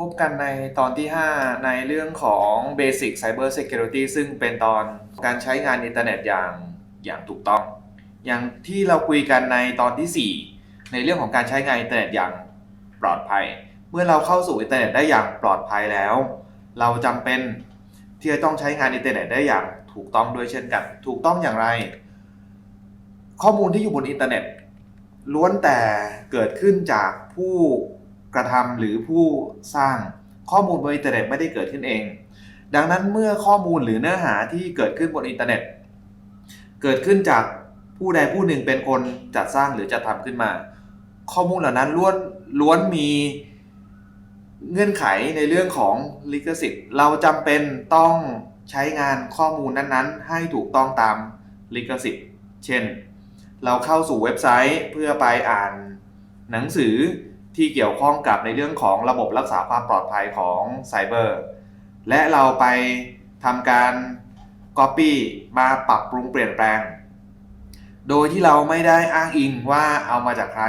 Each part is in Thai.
พบกันในตอนที่ 5 ในเรื่องของ Basic Cyber Security ซึ่งเป็นตอนการใช้งานอินเทอร์เน็ตอย่างอย่างถูกต้อง อย่างที่เราคุยกันในตอนที่ 4 ในเรื่องของการใช้งานอินเทอร์เน็ตอย่างปลอดภัย เมื่อเราเข้าสู่อินเทอร์เน็ตได้อย่างปลอดภัยแล้ว เราจำเป็นที่จะต้องใช้งานอินเทอร์เน็ตได้อย่างถูกต้องด้วยเช่นกัน ถูกต้องอย่างไร ข้อมูลที่อยู่บนอินเทอร์เน็ตล้วนแต่เกิดขึ้นจากผู้ กระทำหรือผู้สร้างข้อมูลบนอินเทอร์เน็ตไม่ได้เกิดขึ้นเอง ดังนั้นเมื่อข้อมูลหรือเนื้อหาที่เกิดขึ้นบนอินเทอร์เน็ต เกิดขึ้นจากผู้ใดผู้หนึ่งเป็นคนจัดสร้างหรือจัดทำขึ้นมา ข้อมูลเหล่านั้นล้วนล้วนมีเงื่อนไขในเรื่องของลิขสิทธิ์ เราจำเป็นต้องใช้งานข้อมูลนั้นๆ ให้ถูกต้องตามลิขสิทธิ์ เช่น เราเข้าสู่เว็บไซต์เพื่อไปอ่านหนังสือ ที่เกี่ยวข้องกับในเรื่องของระบบรักษาความปลอดภัยของไซเบอร์และเราไปทำการ Copy มาปรับปรุงเปลี่ยนแปลง โดยที่เราไม่ได้อ้างอิงว่าเอามาจากใคร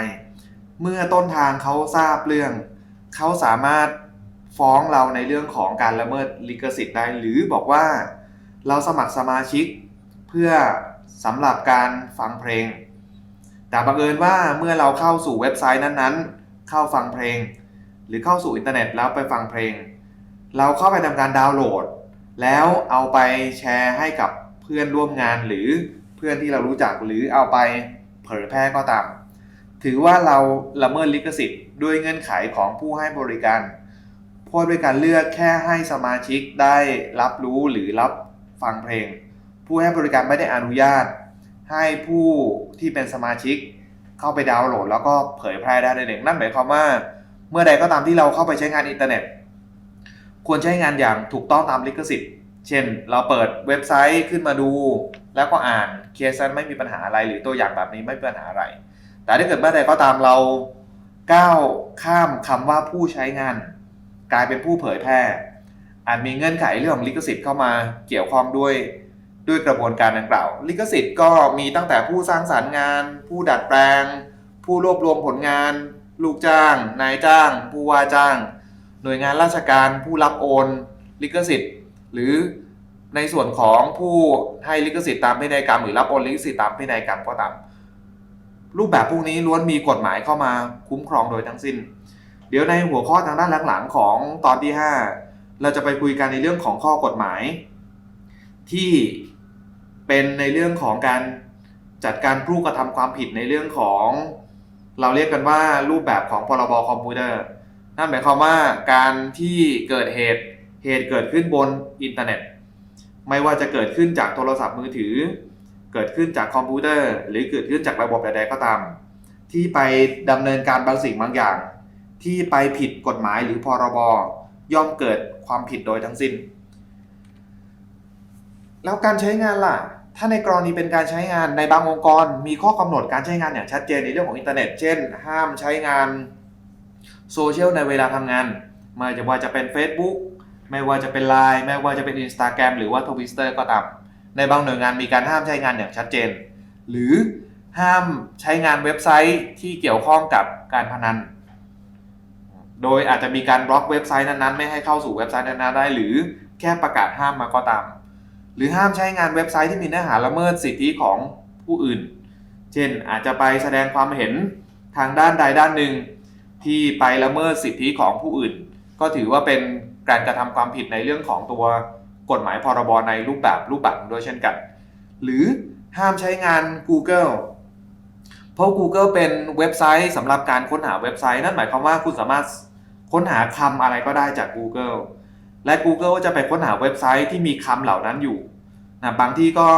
เมื่อต้นทางเขาทราบเรื่อง เขาสามารถฟ้องเราในเรื่องของการละเมิดลิขสิทธิ์ได้ หรือบอกว่าเราสมัครสมาชิกเพื่อสำหรับการฟังเพลง แต่บังเอิญว่าเมื่อเราเข้าสู่เว็บไซต์นั้นๆ เข้าฟังเพลง หรือเข้าสู่อินเทอร์เน็ตแล้วไปฟังเพลง เราเข้าไปทำการดาวน์โหลด แล้วเอาไปแชร์ให้กับเพื่อนร่วมงานหรือเพื่อนที่เรารู้จักหรือเอาไปเผยแพร่ก็ตาม ถือว่าเราละเมิดลิขสิทธิ์ด้วยเงื่อนไขของผู้ให้บริการพราะด้วยการเลือกแค่ให้สมาชิกได้รับรู้หรือรับฟังเพลง ผู้ให้บริการไม่ได้อนุญาต ให้ผู้ที่เป็นสมาชิก เข้าไปดาวน์โหลด แล้วก็เผยแพร่ได้โดยเด็กนั่นหมายความว่า เมื่อใดก็ตามที่เราเข้าไปใช้งานอินเทอร์เน็ต ควรใช้งานอย่างถูกต้องตามลิขสิทธิ์ เช่น เราเปิดเว็บไซต์ขึ้นมาดู แล้วก็อ่านเคสนั้นไม่มีปัญหาอะไรหรือตัวอย่างแบบนี้ไม่มีปัญหาอะไร แต่ถ้าเกิดเมื่อใดก็ตามเราก้าวข้ามคำว่าผู้ใช้งาน กลายเป็นผู้เผยแพร่อาจมีเงื่อนไขเรื่องของลิขสิทธิ์เข้ามาเกี่ยวข้องด้วย ด้วยกระบวนการดังกล่าว ลิขสิทธิ์ก็มีตั้งแต่ผู้สร้างสารรค์งาน ผู้ดัดแปลง ผู้รวบรวมผลงาน ลูกจ้าง นายจ้าง ผู้ว่าจ้าง หน่วยงานราชการผู้รับโอน ลิขสิทธิ์ หรือในส่วนของผู้ให้ลิขสิทธิ์ตามพินัยกรรมหรือรับโอนลิขสิทธิ์ตามพินัยกรรมก็ตามรูปแบบพวกนี้ล้วนมีกฎหมายเข้ามาคุ้มครองโดยทั้งสิ้น เดี๋ยวในหัวข้อทางด้านหลังๆของตอนที่ 5 เราจะไปคุยกันในเรื่องของข้อกฎหมาย ที่ เป็นในเรื่องของการจัดการผู้กระทำความผิดในเรื่องของ เราเรียกกันว่ารูปแบบของพรบคอมพิวเตอร์นั่นหมายความว่าการที่เกิดเหตุเหตุเกิดขึ้นบนอินเทอร์เน็ต ไม่ว่าจะเกิดขึ้นจากโทรศัพท์มือถือ เกิดขึ้นจากคอมพิวเตอร์ หรือเกิดขึ้นจากระบบใดๆก็ตาม ที่ไปดำเนินการบางสิ่งบางอย่าง ที่ไปผิดกฎหมายหรือพรบย่อมเกิดความผิดโดยทั้งสิ้น แล้วการใช้งานล่ะ ถ้าในกรณีเป็นการใช้งานในบางองค์กร มีข้อกำหนดการใช้งานอย่างชัดเจนในเรื่องของอินเทอร์เน็ต เช่น ห้ามใช้งานโซเชียลในเวลาทำงาน ไม่ว่าจะเป็น Facebook ไม่ว่าจะเป็น Line ไม่ว่าจะเป็น Instagram หรือว่า Twitter ก็ตาม ในบางหน่วยงานมีการห้ามใช้งานอย่างชัดเจน หรือห้ามใช้งานเว็บไซต์ที่เกี่ยวข้องกับการพนัน โดยอาจจะมีการบล็อกเว็บไซต์นั้นๆ ไม่ให้เข้าสู่เว็บไซต์นั้นๆได้ หรือแค่ประกาศห้ามมาก็ตาม หรือห้ามใช้งานเว็บไซต์ที่มีเนื้อหาละเมิดสิทธิของผู้อื่น เช่นอาจจะไปแสดงความเห็นทางด้านใดด้านหนึ่ง ที่ไปละเมิดสิทธิของผู้อื่น ก็ถือว่าเป็นการกระทำความผิดในเรื่องของตัวกฎหมายพรบในรูปแบบรูปแบบด้วยเช่นกัน หรือห้ามใช้งาน Google เพราะ Google เป็นเว็บไซต์สำหรับการค้นหาเว็บไซต์ นั่นหมายความว่าคุณสามารถค้นหาคำอะไรก็ได้จาก Google และ Google ก็จะไปค้นหาเว็บไซต์ที่มีคำเหล่านั้นอยู่นะบางที่ก็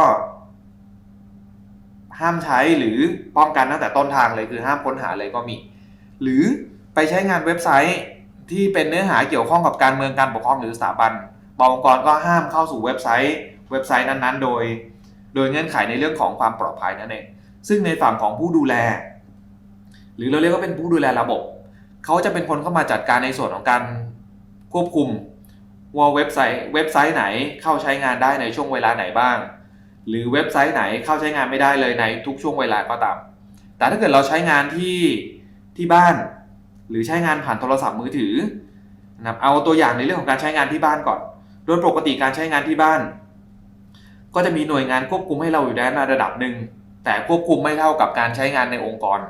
ห้ามใช้หรือป้องกันตั้งแต่ต้นทางเลยคือห้ามค้นหาเลยก็มี หรือไปใช้งานเว็บไซต์ที่เป็นเนื้อหาเกี่ยวข้องกับการเมืองการปกครองหรือสถาบันบางองค์กรก็ห้ามเข้าสู่เว็บไซต์เว็บไซต์นั้นๆ โดย โดยเงื่อนไขในเรื่องของความปลอดภัยนั่นเองซึ่งในฝั่งของผู้ดูแล หรือเราเรียกว่าเป็นผู้ดูแลระบบ เขาจะเป็นคนเข้ามาจัดการในส่วนของการควบคุม ว่าเว็บไซต์เว็บไซต์ไหนเข้าใช้งานได้ในช่วงเวลาไหนบ้าง หรือเว็บไซต์ไหนเข้าใช้งานไม่ได้เลยในทุกช่วงเวลาก็ตาม แต่ถ้าเกิดเราใช้งานที่ที่บ้าน หรือใช้งานผ่านโทรศัพท์มือถือนะครับเอาตัวอย่างในเรื่องของการใช้งานที่บ้านก่อน โดยปกติการใช้งานที่บ้าน ก็จะมีหน่วยงานควบคุมให้เราอยู่ในระดับหนึ่งแต่ควบคุมไม่เท่ากับการใช้งานในองค์กร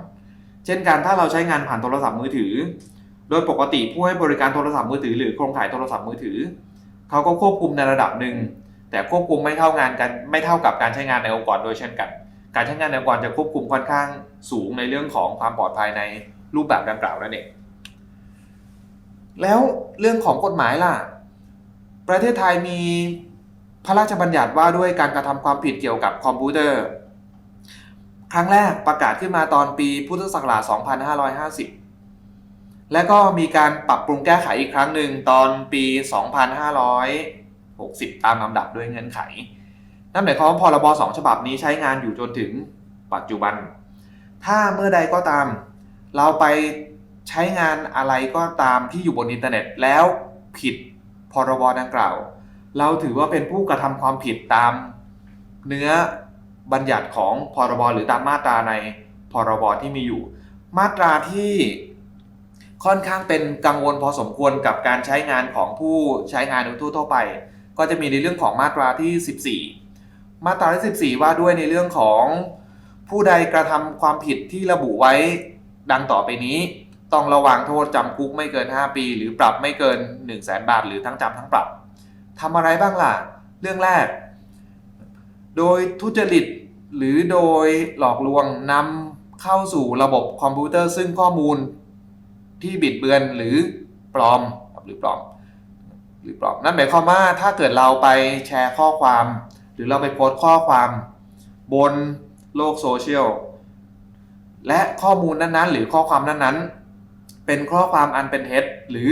เช่นการถ้าเราใช้งานผ่านโทรศัพท์มือถือ โดยปกติผู้ให้บริการโทรศัพท์มือถือหรือโครงข่ายโทรศัพท์มือถือ เขาก็ควบคุมในระดับหนึ่ง แต่ควบคุมไม่เท่างานกันไม่เท่ากับการใช้งานในองค์กรโดยเช่นกัน การใช้งานในองค์กรจะควบคุมค่อนข้างสูงในเรื่องของความปลอดภัยในรูปแบบดังกล่าวนั่นเองแล้วเรื่องของกฎหมายล่ะ ประเทศไทยมีพระราชบัญญัติว่าด้วยการกระทำความผิดเกี่ยวกับคอมพิวเตอร์ ครั้งแรกประกาศขึ้นมาตอนปีพุทธศักราช 2550 และก็มีการปรับปรุงแก้ไขอีกครั้งหนึ่งตอนปี 2560 ตามลำดับด้วยเงื่อนไข นั่นหมายความว่าพรบสองฉบับนี้ใช้งานอยู่จนถึงปัจจุบัน ถ้าเมื่อใดก็ตาม เราไปใช้งานอะไรก็ตามที่อยู่บนอินเทอร์เน็ตแล้วผิดพรบดังกล่าว เราถือว่าเป็นผู้กระทำความผิดตามเนื้อบัญญัติของพรบหรือตามมาตราในพรบที่มีอยู่ มาตราที่ ค่อนข้างเป็นกังวลพอสมควรกับการใช้งานของผู้ใช้งานทั่วไป ก็จะมีในเรื่องของมาตราที่ 14 มาตราที่14 ว่าด้วยในเรื่องของผู้ใดกระทำความผิดที่ระบุไว้ดังต่อไปนี้ ต้องระวังโทษจำคุกไม่เกิน 5 ปี หรือปรับไม่เกิน 1 0 0 0 0แบาท หรือทั้งจำทั้งปรับทำอะไรบ้างล่ะ เรื่องแรก โดยทุจริตหรือโดยหลอกลวงนำเข้าสู่ระบบคอมพิวเตอร์ซึ่งข้อมูล ที่บิดเบือนหรือปลอมหรือปลอม หรือปลอมนั่นหมายความว่าถ้าเกิดเราไปแชร์ข้อความ หรือเราไปโพสต์ข้อความ บนโลกโซเชียลและข้อมูลนั้นๆ หรือข้อความนั้นๆ เป็นข้อความอันเป็นเท็จหรือ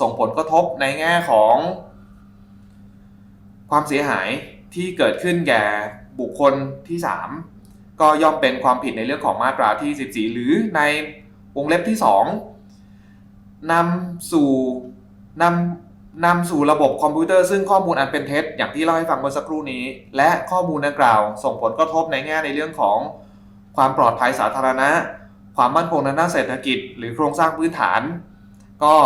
ส่งผลกระทบในแง่ของ ความเสียหายที่เกิดขึ้นแก่บุคคลที่ 3 ก็ย่อมเป็นความผิดในเรื่องของมาตราที่ 14 หรือในวงเล็บที่ 2 นำสู่นำนำสู่ระบบคอมพิวเตอร์ซึ่งข้อมูลอันเป็นเท็จอย่างที่เล่าให้ฟังเมื่อสักครู่นี้ และข้อมูลดังกล่าว ส่งผลกระทบในแง่ในเรื่องของความปลอดภัยสาธารณะ ความมั่นคงทางด้านเศรษฐกิจ หรือโครงสร้างพื้นฐาน ก็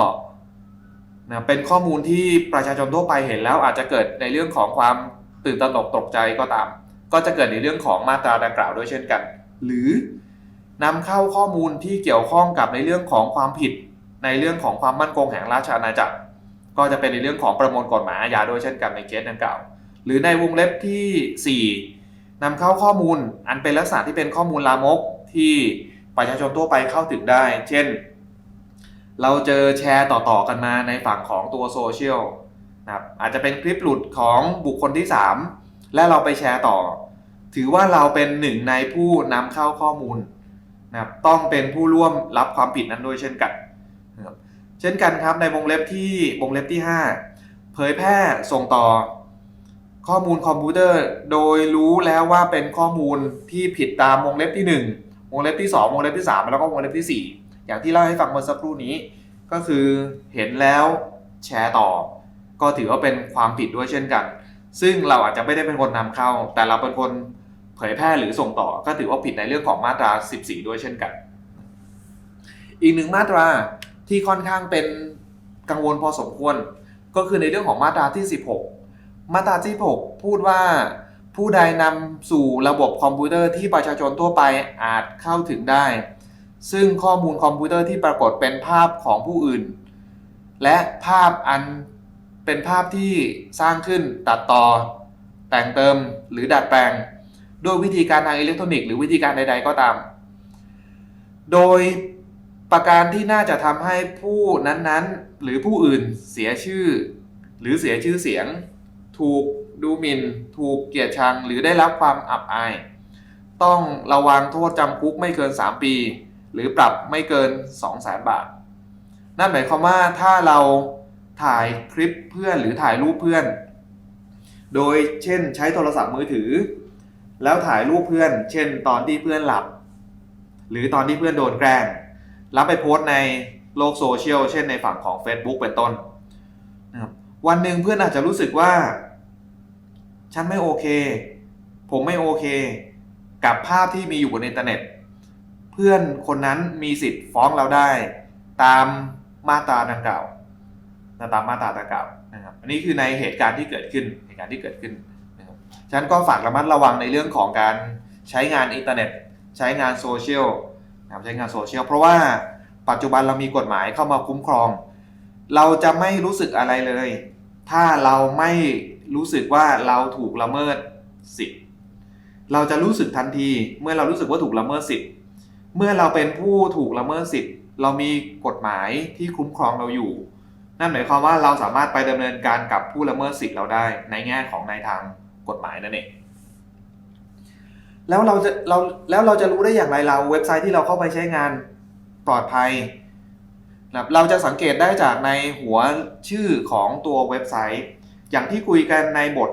นะเป็นข้อมูลที่ประชาชนทั่วไปเห็นแล้วอาจจะเกิดในเรื่องของความตื่นตระหนกตกใจก็ตาม ก็จะเกิดในเรื่องของมาตราดังกล่าวด้วยเช่นกัน หรือนำเข้าข้อมูลที่เกี่ยวข้องกับในเรื่องของความผิด ในเรื่องของความมั่นคงแห่งราชอาณาจักร ก็จะเป็นในเรื่องของประมวลกฎหมายอาญาด้วยเช่นกันในเคสดังกล่าว หรือในวงเล็บที่ 4นำเข้าข้อมูลอันเป็นลักษณะที่เป็นข้อมูลลามกที่ประชาชนทั่วไปเข้าถึงได้ เช่น เราเจอแชร์ต่อๆกันมาในฝั่งของตัวโซเชียลนะครับอาจจะเป็นคลิปหลุดของบุคคลที่ 3 และเราไปแชร์ต่อ ถือว่าเราเป็นหนึ่งในผู้นำเข้าข้อมูลนะครับต้องเป็นผู้ร่วมรับความผิดนั้นด้วยเช่นกัน เช่นกันครับในวงเล็บที่วงเล็บที่ 5 เผยแพร่ส่งต่อ ข้อมูลคอมพิวเตอร์ โดยรู้แล้วว่าเป็นข้อมูลที่ผิดตามวงเล็บที่ 1 วงเล็บที่ 2 วงเล็บที่ 3 แล้วก็วงเล็บที่ 4 อย่างที่เล่าให้ฟังเมื่อสักครู่นี้ก็คือเห็นแล้วแชร์ต่อ ก็ถือว่าเป็นความผิดด้วยเช่นกัน ซึ่งเราอาจจะไม่ได้เป็นคนนำเข้า แต่เราเป็นคนเผยแพร่หรือส่งต่อ ก็ถือว่าผิดในเรื่องของมาตรา 14 ด้วยเช่นกัน อีกหนึ่งมาตรา ที่ค่อนข้างเป็นกังวลพอสมควร ก็คือในเรื่องของมาตราที่ 16 มาตราที่ 6 พูดว่าผู้ใดนำสู่ระบบคอมพิวเตอร์ที่ประชาชนทั่วไปอาจเข้าถึงได้ ซึ่งข้อมูลคอมพิวเตอร์ที่ปรากฏเป็นภาพของผู้อื่น และภาพอันเป็นภาพที่สร้างขึ้นตัดต่อ แต่งเติมหรือดัดแปลง ด้วยวิธีการทางอิเล็กทรอนิกส์หรือวิธีการใด ๆ ก็ตาม โดย ประการที่น่าจะทำให้ผู้นั้นๆ หรือผู้อื่นเสียชื่อ หรือเสียชื่อเสียง ถูกดูหมิ่น ถูกเกลียดชังหรือได้รับความอับอาย ต้องระวังโทษจำคุกไม่เกิน 3 ปี หรือปรับไม่เกิน 2 0 0 0 0 0บาท นั่นหมายความว่าถ้าเราถ่ายคลิปเพื่อนหรือถ่ายรูปเพื่อน โดยเช่นใช้โทรศัพท์มือถือ แล้วถ่ายรูปเพื่อน เช่น ตอนที่เพื่อนหลับ หรือตอนที่เพื่อนโดนแกล้ง แล้วไปโพสต์ในโลกโซเชียลเช่นในฝั่งของ Facebook เป็นต้นนะครับวันหนึ่งเพื่อนอาจจะรู้สึกว่า ฉันไม่โอเค ผมไม่โอเค กับภาพที่มีอยู่บนอินเทอร์เน็ต เพื่อนคนนั้นมีสิทธิ์ฟ้องเราได้ ตามมาตราดังกล่าวตามมาตราดังกล่าวนะครับอันนี้คือในเหตุการณ์ที่เกิดขึ้นเหตุการณ์ที่เกิดขึ้นนะครับฉันก็ฝากระมัดระวังในเรื่องของการใช้งานอินเทอร์เน็ต ใช้งานโซเชียล นะครับใช้งานโซเชียลเพราะว่าปัจจุบันเรามีกฎหมายเข้ามาคุ้มครอง เราจะไม่รู้สึกอะไรเลย ถ้าเราไม่รู้สึกว่าเราถูกละเมิดสิทธิ์เราจะรู้สึกทันทีเมื่อเรารู้สึกว่าถูกละเมิดสิทธิ์เมื่อเราเป็นผู้ถูกละเมิดสิทธิ์ เรามีกฎหมายที่คุ้มครองเราอยู่ นั่นหมายความว่าเราสามารถไปดำเนินการกับผู้ละเมิดสิทธิ์เราได้ในแง่ของในทางกฎหมายนั่นเอง แล้วเราจะเราแล้วเราจะรู้ได้อย่างไรเราเว็บไซต์ที่เราเข้าไปใช้งานปลอดภัยนะเราจะสังเกตได้จากในหัวชื่อของตัวเว็บไซต์ อย่างที่คุยกันในบท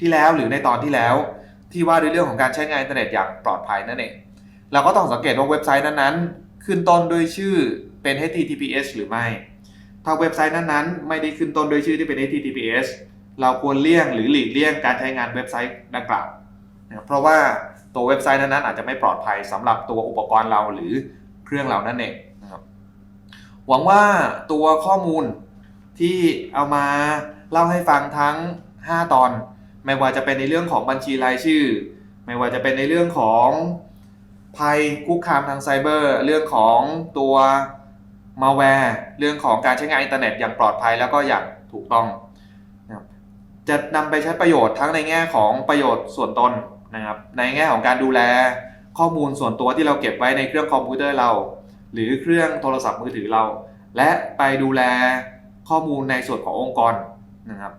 ที่แล้วหรือในตอนที่แล้ว ที่ว่าด้วยเรื่องของการใช้งานอินเทอร์เน็ตอย่างปลอดภัยนั่นเองเราก็ต้องสังเกตว่าเว็บไซต์นั้นๆ ขึ้นต้นด้วยชื่อเป็น HTTPS หรือไม่ ถ้าเว็บไซต์นั้นๆ ไม่ได้ขึ้นต้นด้วยชื่อที่เป็น HTTPS เราควรเลี่ยงหรือหลีกเลี่ยงการใช้งานเว็บไซต์ดังกล่าวนะครับเพราะว่า ตัวเว็บไซต์นั้นๆอาจจะไม่ปลอดภัยสำหรับตัวอุปกรณ์เราหรือเครื่องเรานั่นเองนะครับหวังว่าตัวข้อมูลที่เอามาเล่าให้ฟังทั้ง 5 ตอน ไม่ว่าจะเป็นในเรื่องของบัญชีรายชื่อ ไม่ว่าจะเป็นในเรื่องของภัยคุกคามทางไซเบอร์ เรื่องของตัวมาแวร์เรื่องของการใช้งานอินเทอร์เน็ตอย่างปลอดภัยแล้วก็อย่างถูกต้องนะครับจะนำไปใช้ประโยชน์ทั้งในแง่ของประโยชน์ส่วนตน นะครับในแง่ของการดูแลข้อมูลส่วนตัวที่เราเก็บไว้ในเครื่องคอมพิวเตอร์เรา หรือเครื่องโทรศัพท์มือถือเรา และไปดูแลข้อมูลในส่วนขององค์กรนะครับ